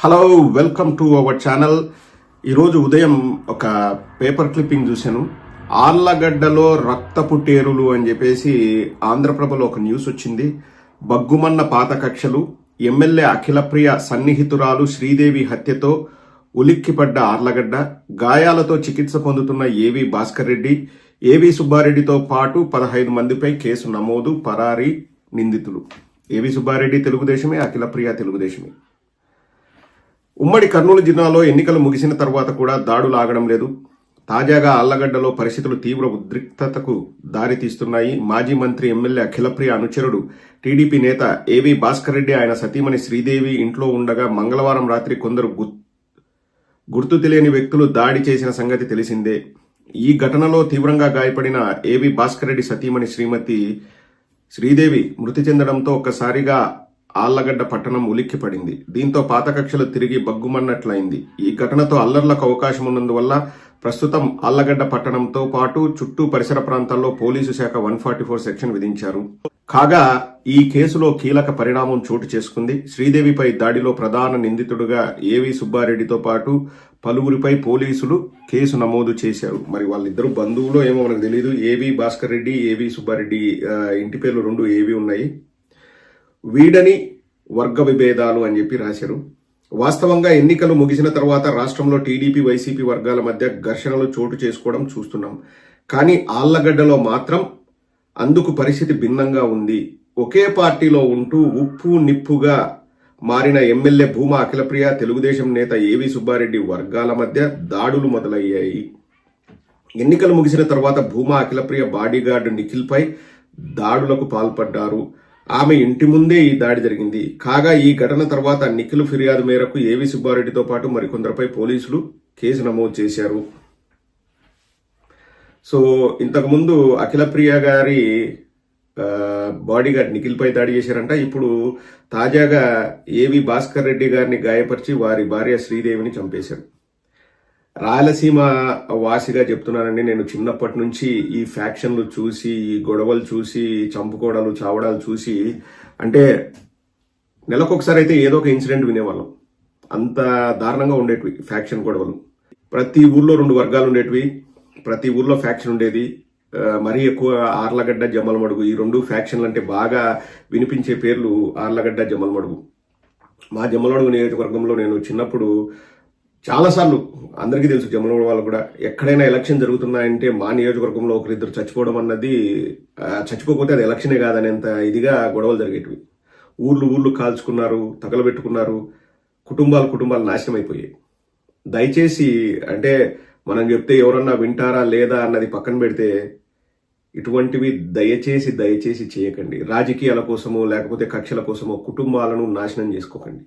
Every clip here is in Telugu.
Hello welcome to our channel ఈరోజు ఉదయం ఒక పేపర్ క్లిప్పింగ్ చూశాను. ఆర్లగడ్డలో రక్తపు టేరులు అని చెప్పేసి ఆంధ్రప్రభలో ఒక న్యూస్ వచ్చింది. బగ్గుమన్న పాత కక్షలు ఎమ్మెల్యే అఖిలప్రియ సన్నిహితురాలు శ్రీదేవి హత్యతో ఉలిక్కిపడ్డ ఆర్లగడ్డ గాయాలతో చికిత్స పొందుతున్న ఏవి భాస్కర్ రెడ్డి ఏవి సుబ్బారెడ్డితో పాటు పదహైదు మందిపై కేసు నమోదు పరారీ నిందితులు. ఏవి సుబ్బారెడ్డి తెలుగుదేశమే అఖిలప్రియ తెలుగుదేశమే. ఉమ్మడి కర్నూలు జిల్లాలో ఎన్నికలు ముగిసిన తర్వాత కూడా దాడులు ఆగడం లేదు. తాజాగా అల్లగడ్డలో పరిస్థితులు తీవ్ర ఉద్రిక్తతకు దారితీస్తున్నాయి మాజీ మంత్రి ఎమ్మెల్యే అఖిలప్రియ అనుచరుడు టీడీపీ నేత ఏవి భాస్కర్ రెడ్డి ఆయన సతీమణి శ్రీదేవి ఇంట్లో ఉండగా మంగళవారం రాత్రి కొందరు గు- గుర్తు తెలియని వ్యక్తులు దాడి చేసిన సంగతి తెలిసిందే. ఈ ఘటనలో తీవ్రంగా గాయపడిన ఏవి భాస్కర్ రెడ్డి సతీమణి శ్రీమతి శ్రీదేవి మృతి చెందడంతో ఒక్కసారిగా ఆళ్ళగడ్డ పట్టణం ఉలిక్కిపడింది. దీంతో పాత కక్షలు తిరిగి బగ్గుమన్నట్లయింది. ఈ ఘటనతో అల్లర్లకు అవకాశం ఉన్నందువల్ల ప్రస్తుతం ఆళ్ళగడ్డ పట్టణంతో పాటు చుట్టూ పరిసర ప్రాంతాల్లో పోలీసు శాఖ వన్ ఫార్టీ ఫోర్ సెక్షన్ విధించారు. కాగా ఈ కేసులో కీలక పరిణామం చోటు చేసుకుంది. శ్రీదేవిపై దాడిలో ప్రధాన నిందితుడుగా ఏవి సుబ్బారెడ్డితో పాటు పలువురిపై పోలీసులు కేసు నమోదు చేశారు. మరి వాళ్ళిద్దరు బంధువులు ఏమో మనకు తెలియదు ఏవి భాస్కర్ రెడ్డి ఏవి సుబ్బారెడ్డి ఇంటి పేర్లు రెండు ఏవి ఉన్నాయి? వీడని వర్గ విభేదాలు అని చెప్పి రాశారు. వాస్తవంగా ఎన్నికలు ముగిసిన తర్వాత రాష్ట్రంలో టీడీపీ వైసీపీ వర్గాల మధ్య ఘర్షణలు చోటు చేసుకోవడం చూస్తున్నాం. కానీ ఆళ్ళగడ్డలో మాత్రం అందుకు పరిస్థితి భిన్నంగా ఉంది. ఒకే పార్టీలో ఉంటూ ఉప్పు నిప్పుగా మారిన ఎమ్మెల్యే భూమా అఖిలప్రియ తెలుగుదేశం నేత ఏవి సుబ్బారెడ్డి వర్గాల మధ్య దాడులు మొదలయ్యాయి. ఎన్నికలు ముగిసిన తర్వాత భూమా అఖిలప్రియ బాడీగార్డ్ నిఖిల్పై దాడులకు పాల్పడ్డారు. ఆమె ఇంటి ముందే ఈ దాడి జరిగింది. కాగా ఈ ఘటన తర్వాత నిఖిల్ ఫిర్యాదు మేరకు ఏవి సుబ్బారెడ్డితో పాటు మరికొందరిపై పోలీసులు కేసు నమోదు చేశారు. సో ఇంతకుముందు అఖిలప్రియ గారి బాడీగార్డ్ నిఖిల్పై దాడి చేశారంట. ఇప్పుడు తాజాగా ఏవి భాస్కర్ రెడ్డి గారిని గాయపరిచి వారి భార్య శ్రీదేవిని చంపేశారు. రాయలసీమ వాసిగా చెప్తున్నానండి. నేను చిన్నప్పటి నుంచి ఈ ఫ్యాక్షన్లు చూసి ఈ గొడవలు చూసి చంపుకోవడాలు చావడాలు చూసి అంటే నెలకొకసారి అయితే ఏదో ఒక ఇన్సిడెంట్ వినేవాళ్ళం. అంత దారుణంగా ఉండేటివి ఫ్యాక్షన్ గొడవలు. ప్రతి ఊర్లో రెండు వర్గాలు ఉండేటివి. ప్రతి ఊర్లో ఫ్యాక్షన్ ఉండేది. మరీ ఎక్కువ ఆర్లగడ్డ జమ్మలమడుగు ఈ రెండు ఫ్యాక్షన్లు అంటే బాగా వినిపించే పేర్లు ఆర్లగడ్డ జమ్మలమడుగు మా జమ్మలమడుగు నియోజకవర్గంలో నేను చిన్నప్పుడు చాలాసార్లు అందరికీ తెలుసు జమ్మలమడుగు వాళ్ళు కూడా ఎక్కడైనా ఎలక్షన్ జరుగుతున్నాయంటే మా నియోజకవర్గంలో ఒకరిద్దరు చచ్చిపోవడం అన్నది చచ్చిపోకపోతే అది ఎలక్షనే కాదనేంత ఇదిగా గొడవలు జరిగేటివి. ఊర్లు ఊర్లు కాల్చుకున్నారు తగలబెట్టుకున్నారు కుటుంబాలు కుటుంబాలు నాశనం అయిపోయాయి. దయచేసి అంటే మనం చెప్తే ఎవరన్నా వింటారా లేదా అన్నది పక్కన పెడితే ఇటువంటివి దయచేసి దయచేసి చేయకండి. రాజకీయాల కోసమో లేకపోతే కక్షల కోసమో కుటుంబాలను నాశనం చేసుకోకండి.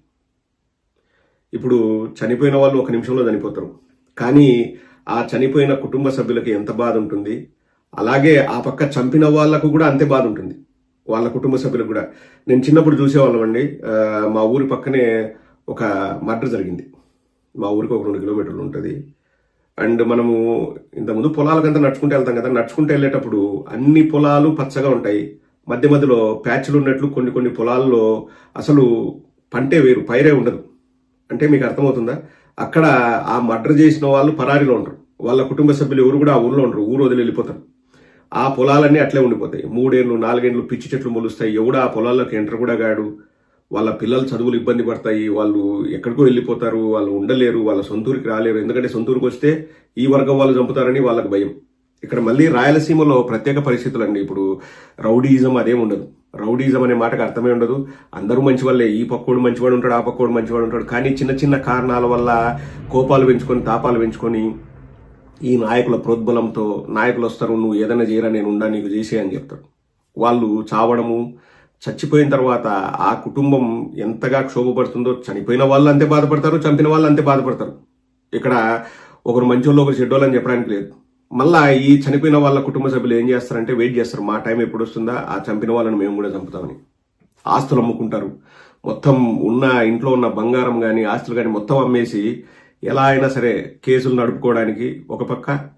ఇప్పుడు చనిపోయిన వాళ్ళు ఒక నిమిషంలో చనిపోతారు. కానీ ఆ చనిపోయిన కుటుంబ సభ్యులకి ఎంత బాధ ఉంటుంది? అలాగే ఆ పక్క చంపిన వాళ్ళకు కూడా అంతే బాధ ఉంటుంది. వాళ్ళ కుటుంబ సభ్యులకు కూడా. నేను చిన్నప్పుడు చూసేవాళ్ళం అండి. మా ఊరి పక్కనే ఒక మర్డర్ జరిగింది. మా ఊరికి ఒక రెండు కిలోమీటర్లు ఉంటుంది. అండ్ మనము ఇంతకుముందు పొలాలకంతా నడుచుకుంటూ వెళ్తాం కదా. నడుచుకుంటూ వెళ్ళేటప్పుడు అన్ని పొలాలు పచ్చగా ఉంటాయి. మధ్య మధ్యలో ప్యాచ్లు ఉన్నట్లు కొన్ని కొన్ని పొలాల్లో అసలు పంటే వేరు పైరే ఉండదు. అంటే మీకు అర్థమవుతుందా? అక్కడ ఆ మర్డర్ చేసిన వాళ్ళు పరారీలో ఉండరు. వాళ్ళ కుటుంబ సభ్యులు ఎవరు కూడా ఆ ఊర్లో ఉండరు. ఊరు వదిలి వెళ్ళిపోతారు. ఆ పొలాలన్నీ అట్లే ఉండిపోతాయి. మూడేళ్ళు నాలుగేళ్ళు పిచ్చి చెట్లు మొలుస్తాయి. ఎవడు ఆ పొలాల్లోకి ఎంటర్ కూడా గాడు వాళ్ళ పిల్లలు చదువులు ఇబ్బంది పడతాయి. వాళ్ళు ఎక్కడికో వెళ్ళిపోతారు. వాళ్ళు ఉండలేరు. వాళ్ళ సొంతూరికి రాలేరు. ఎందుకంటే సొంతూరికి వస్తే ఈ వర్గం వాళ్ళు చంపుతారని వాళ్ళకి భయం. ఇక్కడ మళ్ళీ రాయలసీమలో ప్రత్యేక పరిస్థితులు అండి ఇప్పుడు రౌడీయిజం అదేం ఉండదు. రౌడీజం అనే మాటకు అర్థమే ఉండదు. అందరూ మంచి వాళ్ళే ఈ పక్కోడు మంచివాడు ఉంటాడు ఆ పక్కోడు మంచివాడు ఉంటాడు. కానీ చిన్న చిన్న కారణాల వల్ల కోపాలు పెంచుకొని తాపాలు పెంచుకొని ఈ నాయకుల ప్రోద్బలంతో నాయకులు వస్తారు నువ్వు ఏదైనా చేయరా నేను ఉండా నీకు చేసే అని వాళ్ళు చావడము చచ్చిపోయిన తర్వాత ఆ కుటుంబం ఎంతగా క్షోభపడుతుందో చనిపోయిన వాళ్ళు అంతే బాధపడతారు చంపిన వాళ్ళు అంతే బాధపడతారు. ఇక్కడ ఒకరు మంచోళ్ళు ఒకరు చెడ్డోళ్ళు అని చెప్పడానికి లేదు. మళ్ళా ఈ చనిపోయిన వాళ్ళ కుటుంబ సభ్యులు ఏం చేస్తారంటే వెయిట్ చేస్తారు. మా టైం ఎప్పుడు వస్తుందా? ఆ చంపిన వాళ్ళని మేము కూడా చంపుతామని. ఆస్తులు అమ్ముకుంటారు. మొత్తం ఉన్న ఇంట్లో ఉన్న బంగారం కానీ ఆస్తులు కానీ మొత్తం అమ్మేసి ఎలా అయినా సరే కేసులు నడుపుకోవడానికి ఒక పక్క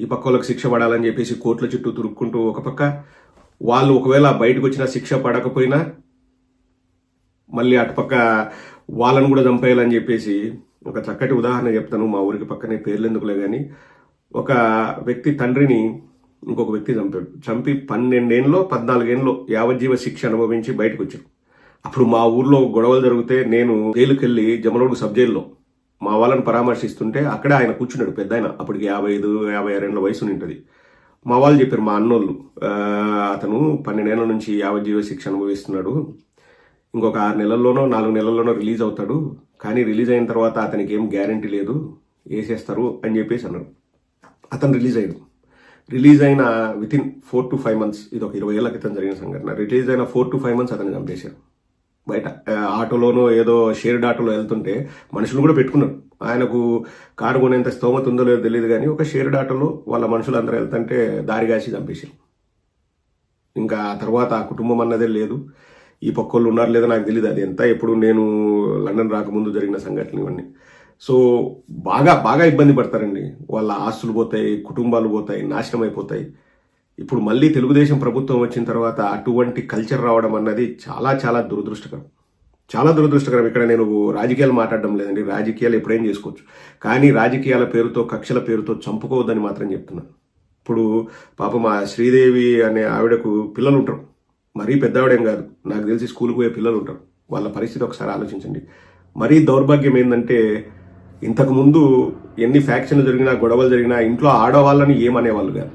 ఈ పక్క వాళ్ళకి శిక్ష పడాలని చెప్పేసి కోర్టుల చుట్టూ తిరుక్కుంటూ ఒక పక్క వాళ్ళు ఒకవేళ బయటకు వచ్చిన శిక్ష పడకపోయినా మళ్ళీ అటుపక్క వాళ్ళను కూడా చంపేయాలని చెప్పేసి ఒక చక్కటి ఉదాహరణ చెప్తాను. మా ఊరికి పక్కనే పేర్లు ఎందుకులే కానీ ఒక వ్యక్తి తండ్రిని ఇంకొక వ్యక్తి చంపాడు. చంపి పన్నెండేళ్ళలో పద్నాలుగేళ్ళలో యావజ్జీవ శిక్ష అనుభవించి బయటకు వచ్చాడు అప్పుడు మా ఊర్లో గొడవలు జరిగితే నేను జైలుకెళ్ళి జమలోడు సబ్ జైల్లో మా వాళ్ళని పరామర్శిస్తుంటే అక్కడే ఆయన కూర్చున్నాడు పెద్ద ఆయన అప్పటికి యాభై ఐదు యాభై ఆరేళ్ళ వయసు ఉంటుంది. మా వాళ్ళు చెప్పారు మా అన్నోళ్ళు అతను పన్నెండేళ్ళ నుంచి యావజ్జీవ శిక్ష అనుభవిస్తున్నాడు. ఇంకొక ఆరు నెలల్లోనో నాలుగు నెలల్లోనో రిలీజ్ అవుతాడు. కానీ రిలీజ్ అయిన తర్వాత అతనికి ఏం గ్యారంటీ లేదు. వేసేస్తారు అని చెప్పేసి అన్నాడు. అతను రిలీజ్ అయ్యాడు. రిలీజ్ అయిన within four to five months ఇది ఒక ఇరవై ఏళ్ళ క్రితం జరిగిన సంఘటన. రిలీజ్ అయిన ఫోర్ టు ఫైవ్ మంత్స్ అతను చంపేశారు. బయట ఆటోలోనో ఏదో షేర్డ్ ఆటోలో వెళ్తుంటే మనుషులు కూడా పెట్టుకున్నారు. ఆయనకు కారు కొనేంత స్తోమత ఉందో లేదో తెలియదు కానీ ఒక షేర్డ్ ఆటోలో వాళ్ళ మనుషులు అందరూ వెళ్తుంటే దారిగాసి చంపేశారు. ఇంకా ఆ తర్వాత ఆ కుటుంబం అన్నదే లేదు. ఈ పక్కోళ్ళు ఉన్నారు లేదో నాకు తెలియదు అది ఎంత ఎప్పుడు నేను లండన్ రాకముందు జరిగిన సంఘటనలు ఇవన్నీ. సో బాగా బాగా ఇబ్బంది పడతారండి. వాళ్ళ ఆస్తులు పోతాయి కుటుంబాలు పోతాయి నాశనం అయిపోతాయి. ఇప్పుడు మళ్ళీ తెలుగుదేశం ప్రభుత్వం వచ్చిన తర్వాత అటువంటి కల్చర్ రావడం అన్నది చాలా చాలా దురదృష్టకరం. చాలా దురదృష్టకరం. ఇక్కడ నేను రాజకీయాలు మాట్లాడడం లేదండి. రాజకీయాలు ఎప్పుడేం చేసుకోవచ్చు. కానీ రాజకీయాల పేరుతో కక్షల పేరుతో చంపుకోవద్దని మాత్రం చెప్తున్నాను ఇప్పుడు పాపం మా శ్రీదేవి అనే ఆవిడకు పిల్లలు ఉంటారు. మరీ పెద్దవాడేం కాదు. నాకు తెలిసి స్కూల్కి పోయే పిల్లలు ఉంటారు. వాళ్ళ పరిస్థితి ఒకసారి ఆలోచించండి. మరీ దౌర్భాగ్యం ఏంటంటే ఇంతకుముందు ఎన్ని ఫ్యాక్షన్లు జరిగినా గొడవలు జరిగినా ఇంట్లో ఆడవాళ్ళని ఏమనేవాళ్ళు కాదు.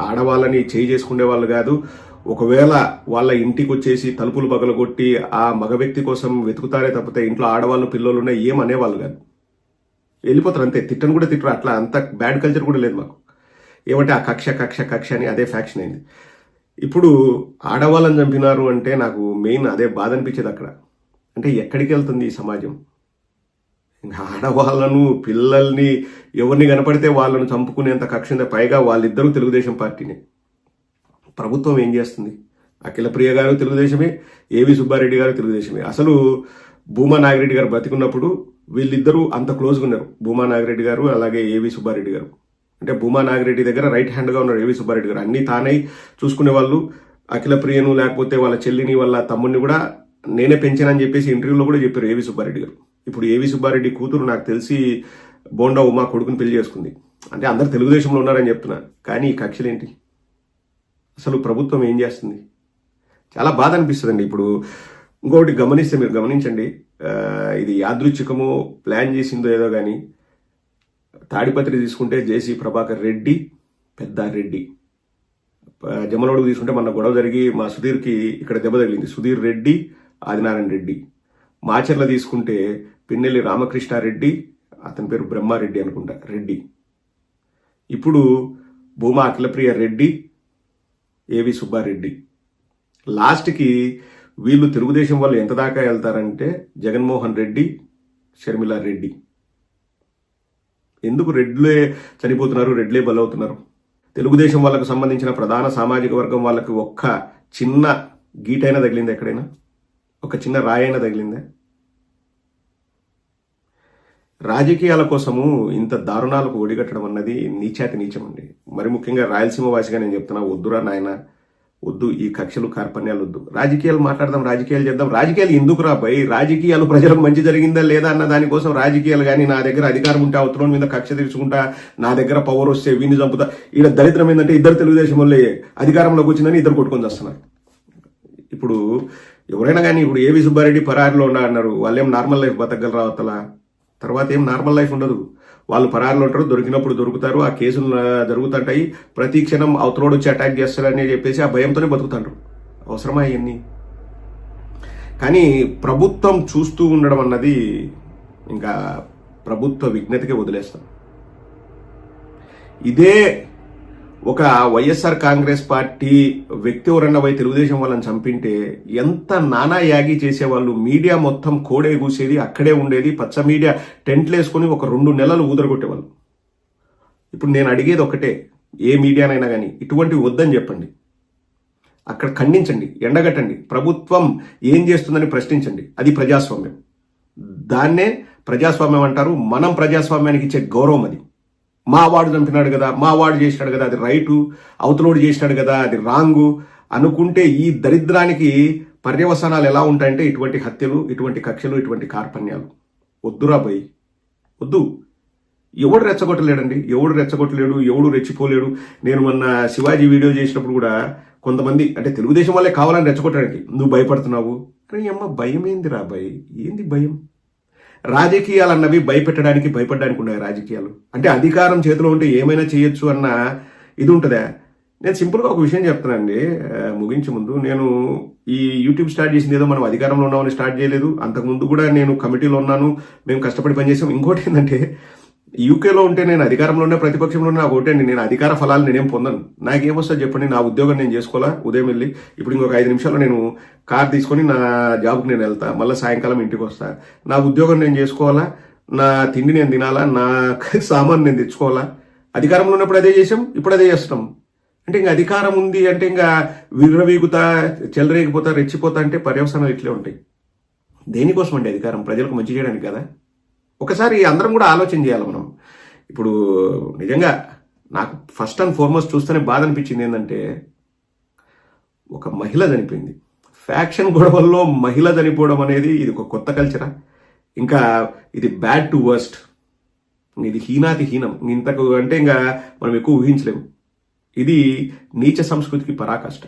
ఆడవాళ్ళని చేయి చేసుకునే వాళ్ళు కాదు. ఒకవేళ వాళ్ళ ఇంటికి వచ్చేసి తలుపులు పగలగొట్టి ఆ మగ వ్యక్తి కోసం వెతుకుతారే తప్పితే ఇంట్లో ఆడవాళ్ళు పిల్లలు ఉన్నాయి ఏమనేవాళ్ళు కాదు. వెళ్ళిపోతారు అంతే. తిట్టను కూడా తిట్టరు. అట్లా అంత బ్యాడ్ కల్చర్ కూడా లేదు మాకు. ఏమంటే ఆ కక్ష కక్ష కక్ష అని అదే ఫ్యాక్షన్ అయింది. ఇప్పుడు ఆడవాళ్ళని చంపినారు అంటే నాకు మెయిన్ అదే బాధ అనిపించేది అక్కడ. అంటే ఎక్కడికి వెళ్తుంది ఈ సమాజం? ఇంకా ఆడవాళ్ళను పిల్లల్ని ఎవరిని కనపడితే వాళ్ళను చంపుకునేంత కక్ష పైగా వాళ్ళిద్దరూ తెలుగుదేశం పార్టీనే. ప్రభుత్వం ఏం చేస్తుంది? అఖిల ప్రియ గారు తెలుగుదేశమే ఏవి సుబ్బారెడ్డి గారు తెలుగుదేశమే. అసలు భూమా నాగిరెడ్డి గారు బతికున్నప్పుడు వీళ్ళిద్దరూ అంత క్లోజ్గా ఉన్నారు. భూమా నాగిరెడ్డి గారు అలాగే ఏవి సుబ్బారెడ్డి గారు. అంటే భూమా నాగిరెడ్డి దగ్గర రైట్ హ్యాండ్గా ఉన్నారు ఏవి సుబ్బారెడ్డి గారు. అన్ని తానై చూసుకునే వాళ్ళు అఖిల ప్రియను లేకపోతే వాళ్ళ చెల్లిని వాళ్ళ తమ్ముడిని కూడా నేనే పెంచానని చెప్పేసి ఇంటర్వ్యూలో కూడా చెప్పారు ఏవి సుబ్బారెడ్డి గారు. ఇప్పుడు ఏవి సుబ్బారెడ్డి కూతురు నాకు తెలిసి బోండా ఉమా కొడుకుని పెళ్ళి చేసుకుంది. అంటే అందరు తెలుగుదేశంలో ఉన్నారని చెప్తున్నాను కానీ ఈ కక్షలేంటి? అసలు ప్రభుత్వం ఏం చేస్తుంది? చాలా బాధ అనిపిస్తుందండి. ఇప్పుడు ఇంకొకటి గమనిస్తే మీరు గమనించండి. ఇది యాదృచ్ఛికమో ప్లాన్ చేసిందో ఏదో కానీ తాడిపత్రి తీసుకుంటే జేసీ ప్రభాకర్ రెడ్డి పెద్ద రెడ్డి. తీసుకుంటే మన గొడవ జరిగి మా సుధీర్కి ఇక్కడ దెబ్బ తగిలింది. సుధీర్ రెడ్డి ఆదినారాయణ రెడ్డి. మాచర్ల తీసుకుంటే పిన్నెల్లి రామకృష్ణారెడ్డి అతని పేరు బ్రహ్మారెడ్డి అనుకుంటా రెడ్డి. ఇప్పుడు భూమా అఖిలప్రియ రెడ్డి ఏవి సుబ్బారెడ్డి. లాస్ట్కి వీళ్ళు తెలుగుదేశం వాళ్ళు ఎంత దాకా వెళ్తారంటే జగన్మోహన్ రెడ్డి షర్మిలా రెడ్డి. ఎందుకు రెడ్లే చనిపోతున్నారు రెడ్లే బలవుతున్నారు తెలుగుదేశం వాళ్ళకు సంబంధించిన ప్రధాన సామాజిక వర్గం వాళ్ళకి ఒక్క చిన్న గీటైనా తగిలింది ఎక్కడైనా? ఒక చిన్న రాయైనా తగిలిందా? రాజకీయాల కోసము ఇంత దారుణాలకు ఒడిగట్టడం అన్నది నీచాతి నీచం అండి. మరి ముఖ్యంగా రాయలసీమ వాసిగా నేను చెప్తున్నా వద్దురా నాయన వద్దు ఈ కక్షలు కార్పణ్యాలు వద్దు రాజకీయాలు మాట్లాడదాం రాజకీయాలు చేద్దాం. రాజకీయాలు ఎందుకు రా రాజకీయాలు ప్రజలకు మంచి జరిగిందా లేదా అన్న దానికోసం రాజకీయాలు కానీ నా దగ్గర అధికారం ఉంటే అవతల మీద కక్ష తీర్చుకుంటా నా దగ్గర పవర్ వస్తే వీని చంపుతా. ఈడ దరిద్రం ఏంటంటే ఇద్దరు తెలుగుదేశం వల్లే అధికారంలోకి వచ్చిందని ఇద్దరు కొట్టుకొని వస్తున్నారు ఇప్పుడు ఎవరైనా కానీ ఇప్పుడు ఏవి సుబ్బారెడ్డి పరారిలో ఉన్నా అన్నారు వాళ్ళేం నార్మల్ లైఫ్ బతకగలరా అవతల? తర్వాత ఏం నార్మల్ లైఫ్ ఉండదు. వాళ్ళు పరారులు ఉంటారు దొరికినప్పుడు దొరుకుతారు ఆ కేసులు జరుగుతుంటాయి. ప్రతి క్షణం అవతలోడు వచ్చి అటాక్ చేస్తారని చెప్పేసి ఆ భయంతోనే బతుకుతాంటారు అవసరమా ఇవన్నీ కానీ ప్రభుత్వం చూస్తూ ఉండడం అన్నది ఇంకా ప్రభుత్వ విజ్ఞతకే వదిలేస్తాం. ఇదే ఒక వైఎస్ఆర్ కాంగ్రెస్ పార్టీ వ్యక్తి ఎవరన్నా పోయి తెలుగుదేశం వాళ్ళని చంపింటే ఎంత నానా యాగి చేసేవాళ్ళు? మీడియా మొత్తం కోడే కూసేది అక్కడే ఉండేది. పచ్చ మీడియా టెంట్లు వేసుకొని ఒక రెండు నెలలు ఊదరగొట్టేవాళ్ళు. ఇప్పుడు నేను అడిగేది ఒకటే ఏ మీడియానైనా కానీ ఇటువంటివి వద్దని చెప్పండి. అక్కడ ఖండించండి ఎండగట్టండి. ప్రభుత్వం ఏం చేస్తుందని ప్రశ్నించండి. అది ప్రజాస్వామ్యం. దాన్నే ప్రజాస్వామ్యం అంటారు. మనం ప్రజాస్వామ్యానికి ఇచ్చే గౌరవం అది. మా వాడు చంపినాడు కదా మా వాడు చేసినాడు కదా అది రైటు అవతలోడు చేసినాడు కదా అది రాంగు అనుకుంటే ఈ దరిద్రానికి పర్యవసానాలు ఎలా ఉంటాయంటే ఇటువంటి హత్యలు ఇటువంటి కక్షలు ఇటువంటి కార్పణ్యాలు. వద్దురా బయ్ వద్దు. ఎవడు రెచ్చగొట్టలేడండి? ఎవడు రెచ్చగొట్టలేడు? ఎవడు రెచ్చిపోలేడు? నేను మొన్న శివాజీ వీడియో చేసినప్పుడు కూడా కొంతమంది అంటే తెలుగుదేశం వాళ్ళే కావాలని రెచ్చగొట్టడానికి నువ్వు భయపడుతున్నావు? అరే అమ్మ భయం ఏందిరా భయ్ ఏంది భయం? రాజకీయాలు అన్నవి భయపెట్టడానికి భయపడడానికి ఉన్నాయి రాజకీయాలు. అంటే అధికారం చేతిలో ఉంటే ఏమైనా చేయొచ్చు అన్న ఇది ఉంటుందా? నేను సింపుల్గా ఒక విషయం చెప్తానండి ముగించే ముందు నేను ఈ యూట్యూబ్ స్టార్ట్ చేసింది ఏదో మనం అధికారంలో ఉన్నామని స్టార్ట్ చేయలేదు. అంతకుముందు కూడా నేను కమిటీలో ఉన్నాను. మేము కష్టపడి పనిచేసాం. ఇంకోటి ఏంటంటే యూకేలో ఉంటే నేను అధికారంలో ఉన్న ప్రతిపక్షంలో ఉన్న నాకు ఒకటండి నేను అధికార ఫలాలు నేనేం పొందను. నాకేమొస్తుంది చెప్పండి. నా ఉద్యోగం నేను చేసుకోవాలా? ఉదయం వెళ్ళి ఇప్పుడు ఇంకొక ఐదు నిమిషాల్లో నేను కార్ తీసుకొని నా జాబ్కి నేను వెళ్తా. మళ్ళీ సాయంకాలం ఇంటికి వస్తా. నా ఉద్యోగం నేను చేసుకోవాలా? నా తిండి నేను తినాలా? నా సామాన్ నేను తెచ్చుకోవాలా? అధికారంలో ఉన్నప్పుడు అదే చేసాం ఇప్పుడు అదే చేస్తున్నాం. అంటే ఇంకా అధికారం ఉంది అంటే ఇంకా విర్రవీగుతా చెలరేగిపోతా రెచ్చిపోతా అంటే పర్యవసానాలు ఇట్లే ఉంటాయి. దేనికోసం అండి అధికారం? ప్రజలకు మంచి చేయడానికి కదా? ఒకసారి అందరం కూడా ఆలోచన చేయాలి మనం. ఇప్పుడు నిజంగా నాకు ఫస్ట్ అండ్ ఫార్మోస్ట్ చూస్తేనే బాధ అనిపించింది ఏంటంటే ఒక మహిళ చనిపోయింది. ఫ్యాక్షన్ గొడవల్లో మహిళ చనిపోవడం అనేది ఇది ఒక కొత్త కల్చరా ఇంకా ఇది బ్యాడ్ టు వర్స్ట్ ఇది హీనాతి హీనం. ఇంతకు అంటే ఇంకా మనం ఎక్కువ ఊహించలేము. ఇది నీచ సంస్కృతికి పరాకాష్ట.